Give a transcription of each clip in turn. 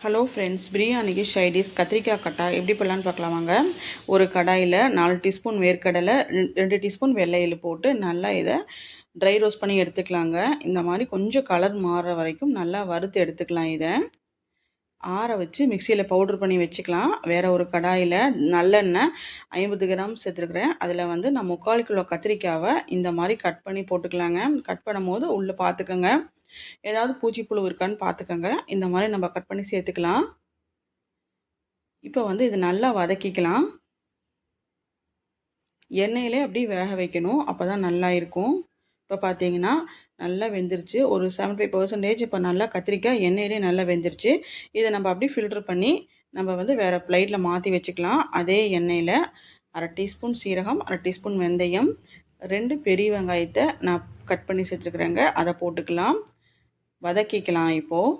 Hello friends பிரியாணிக்கு side dish கத்திரிக்காய் கட்டா எப்படி பண்ணலான்னு பார்க்கலாம் வாங்க ஒரு கடாயில் நாலு டீஸ்பூன் வேர்க்கடலை ரெண்டு டீஸ்பூன் வெள்ளையில் போட்டு நல்லா இதை ட்ரை ரோஸ்ட் பண்ணி எடுத்துக்கலாங்க. இந்த மாதிரி கொஞ்சம் கலர் மாறுற வரைக்கும் நல்லா வறுத்து எடுத்துக்கலாம் இதை. ஆற வச்சு மிக்சியில் பவுட்ரு பண்ணி வச்சுக்கலாம். வேறு ஒரு கடாயில் நல்லெண்ணெய் ஐம்பது கிராம் சேர்த்துருக்குறேன். அதில் வந்து நான் முக்கால் கிலோ கத்திரிக்காவை இந்த மாதிரி கட் பண்ணி போட்டுக்கலாங்க. கட் பண்ணும்போது உள்ளே பார்த்துக்கோங்க. ஏதாவது பூச்சிப்புழு இருக்கான்னு பார்த்துக்கோங்க. இந்த மாதிரி நம்ம கட் பண்ணி சேர்த்துக்கலாம். இப்போ வந்து இது நல்லா வதக்கிக்கலாம். எண்ணெயிலே அப்படியே வேக வைக்கணும். அப்போ தான் நல்லா இருக்கும். இப்போ பார்த்தீங்கன்னா நல்லா வெந்துருச்சு. ஒரு செவன்டி ஃபைவ் பர்சன்டேஜ் இப்போ நல்லா கத்திரிக்காய் எண்ணெயிலே நல்லா வெந்துருச்சு. இதை நம்ம அப்படியே ஃபில்டர் பண்ணி நம்ம வந்து வேறு ப்ளைட்டில் மாற்றி வச்சுக்கலாம். அதே எண்ணெயில் அரை டீஸ்பூன் சீரகம் அரை டீஸ்பூன் வெந்தயம் ரெண்டு பெரிய வெங்காயத்தை நான் கட் பண்ணி சேர்த்துருக்குறேங்க. அதை போட்டுக்கலாம். வதக்கிக்கலாம் இப்போது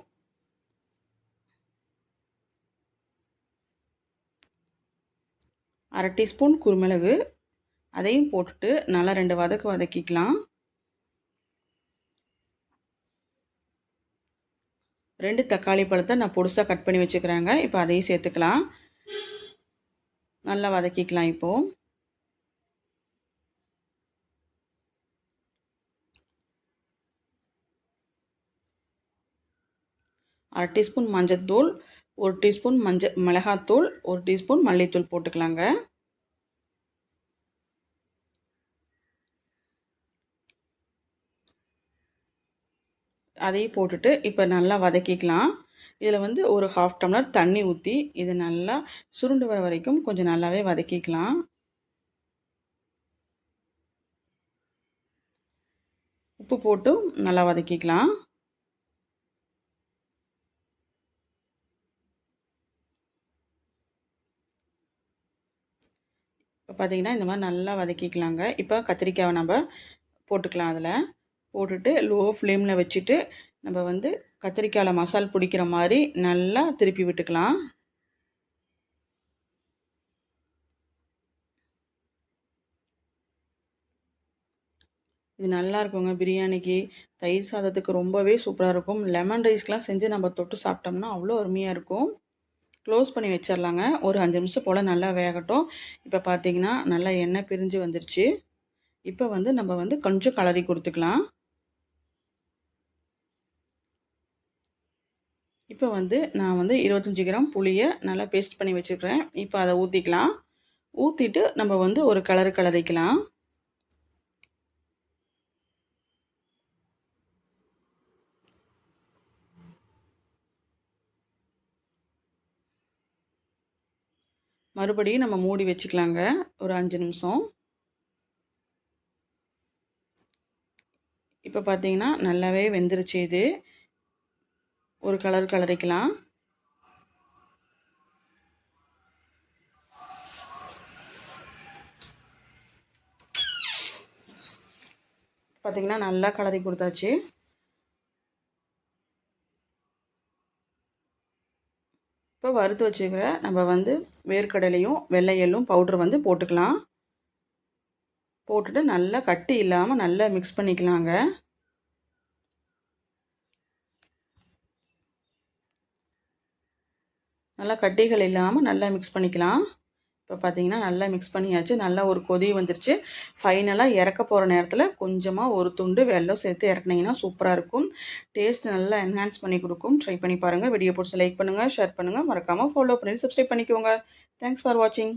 அரை டீஸ்பூன் குருமிளகு. அதையும் போட்டுட்டு நல்லா ரெண்டு வதக்கு வதக்கிக்கலாம். ரெண்டு தக்காளி பழத்தை நான் பொடுசாக கட் பண்ணி வச்சுக்கிறேங்க. இப்போ அதையும் சேர்த்துக்கலாம். நல்லா வதக்கிக்கலாம் இப்போது அரை டீஸ்பூன் மஞ்சத்தூள் ஒரு டீஸ்பூன் மஞ்ச மிளகாத்தூள் ஒரு டீஸ்பூன் மல்லித்தூள் போட்டுக்கலாங்க. அதையும் போட்டுட்டு இப்போ நல்லா வதக்கிக்கலாம். இதில் வந்து ஒரு ஹாஃப் டம்ளர் தண்ணி ஊற்றி இது நல்லா சுருண்டு வர வரைக்கும் கொஞ்சம் நல்லாவே வதக்கிக்கலாம். உப்பு போட்டு நல்லா வதக்கிக்கலாம். பார்த்திங்கன்னா இந்த மாதிரி நல்லா வதக்கிக்கலாங்க. இப்போ கத்திரிக்காவை நம்ம போட்டுக்கலாம் அதில். போட்டுட்டு லோ ஃப்ளேமில் வச்சுட்டு நம்ம வந்து கத்திரிக்காயில் மசால் பிடிக்கிற மாதிரி நல்லா திருப்பி விட்டுக்கலாம். இது நல்லா இருக்குங்க பிரியாணிக்கு. தயிர் சாதத்துக்கு ரொம்பவே சூப்பராக இருக்கும். லெமன் ரைஸ்க்கெலாம் செஞ்சு நம்ம தொட்டு சாப்பிட்டோம்னா அவ்வளோ அருமையாக இருக்கும். க்ளோஸ் பண்ணி வச்சிடலாங்க ஒரு அஞ்சு நிமிஷம் போல் நல்லா வேகட்டும். இப்போ பார்த்தீங்கன்னா நல்லா எண்ணெய் பிரிஞ்சு வந்துருச்சு. இப்போ வந்து நம்ம வந்து கொஞ்சம் கலரி கொடுத்துக்கலாம். இப்போ வந்து நான் வந்து இருபத்தஞ்சி கிராம் புளியை நல்லா பேஸ்ட் பண்ணி வச்சுக்கிறேன் இப்போ அதை ஊற்றிக்கலாம் ஊற்றிட்டு நம்ம வந்து ஒரு கலரு கலரிக்கலாம். மறுபடியும் நம்ம மூடி வச்சுக்கலாங்க. ஒரு அஞ்சு நிமிஷம். இப்போ பார்த்தீங்கன்னா நல்லாவே வெந்துருச்சு இது. ஒரு கலர் கலரிக்கலாம். பார்த்தீங்கன்னா நல்லா கலரி கொடுத்தாச்சு. இப்போ வறுத்து வச்சுக்கிற நம்ம வந்து வேர்க்கடலையும் வெள்ளையலும் பவுட்ரு வந்து போட்டுக்கலாம். போட்டுட்டு நல்லா கட்டி இல்லாமல் நல்லா மிக்ஸ் பண்ணிக்கலாங்க. நல்லா கட்டிகள் இல்லாமல் நல்லா மிக்ஸ் பண்ணிக்கலாம். இப்போ பார்த்தீங்கன்னா நல்லா மிக்ஸ் பண்ணியாச்சு. நல்லா ஒரு கொதி வந்துருச்சு. ஃபைனலாக இறக்க போகிற நேரத்தில் கொஞ்சமாக ஒரு துண்டு வெள்ளம் சேர்த்து இறக்குனீங்கன்னா சூப்பராக இருக்கும். டேஸ்ட் நல்லா என்ஹான்ஸ் பண்ணி கொடுக்கும். ட்ரை பண்ணி பாருங்கள் வீடியோ பிடிச்சி லைக் பண்ணுங்கள் ஷேர் பண்ணுங்கள் மறக்காமல் ஃபாலோ பண்ணி சப்ஸ்கிரைப் பண்ணிக்கோங்க. தேங்க்ஸ் ஃபார் வாட்சிங்